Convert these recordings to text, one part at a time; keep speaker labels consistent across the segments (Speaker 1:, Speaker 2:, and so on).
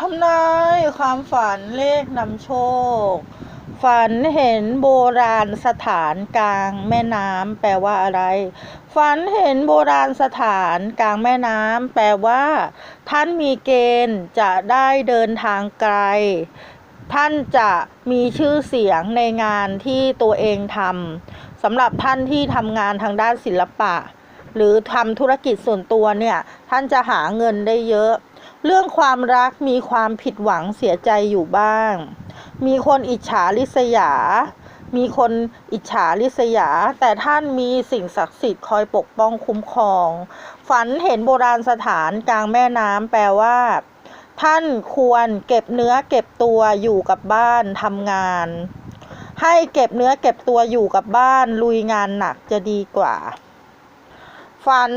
Speaker 1: ทำนายความฝันเลขนำโชค ฝันเห็นโบราณสถานกลางแม่น้ำแปลว่าอะไร ฝันเห็นโบราณสถานกลางแม่น้ำแปลว่า ท่านมีเกณฑ์จะได้เดินทางไกล ท่านจะมีชื่อเสียงในงานที่ตัวเองทำสำหรับท่านที่ทำงานทางด้านศิลปะ หรือทำธุรกิจส่วนตัวเนี่ย ท่านจะหาเงินได้เยอะ เรื่องความรักมีความผิดหวังเสียใจอยู่บ้าง มีคนอิจฉาริษยา มีคนอิจฉาริษยา แต่ท่านมีสิ่งศักดิ์สิทธิ์คอยปกป้องคุ้มครอง ฝันเห็นโบราณสถานกลางแม่น้ำแปลว่า ท่านควรเก็บเนื้อเก็บตัวอยู่กับบ้านทำงาน ให้เก็บเนื้อเก็บตัวอยู่กับบ้านลุยงานหนักจะดีกว่า ฝัน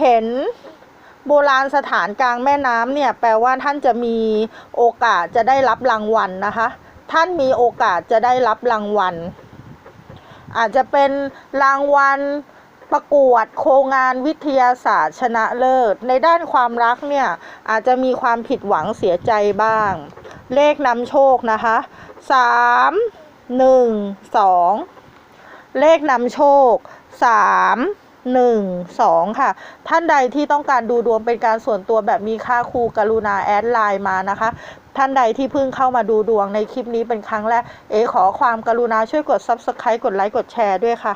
Speaker 1: เห็น โบราณสถานกลางแม่น้ำเนี่ยแปลว่าท่านจะมีโอกาสจะได้รับรางวัลนะคะ ท่านมีโอกาสจะได้รับรางวัล อาจจะเป็นรางวัลประกวดโครงงานวิทยาศาสตร์ชนะเลิศ ในด้านความรักเนี่ยอาจจะมีความผิดหวังเสียใจบ้าง เลขนำโชคนะคะสามหนึ่งสองเลขนำโชคสาม หนึ่งสองค่ะ ท่านใดที่ต้องการดูดวงเป็นการส่วนตัวแบบมีค่าครูกรุณาแอดไลน์มานะคะ ท่านใดที่เพิ่งเข้ามาดูดวงในคลิปนี้เป็นครั้งแรก เอขอความกรุณาช่วยกด Subscribe กดไลค์กดแชร์ด้วยค่ะ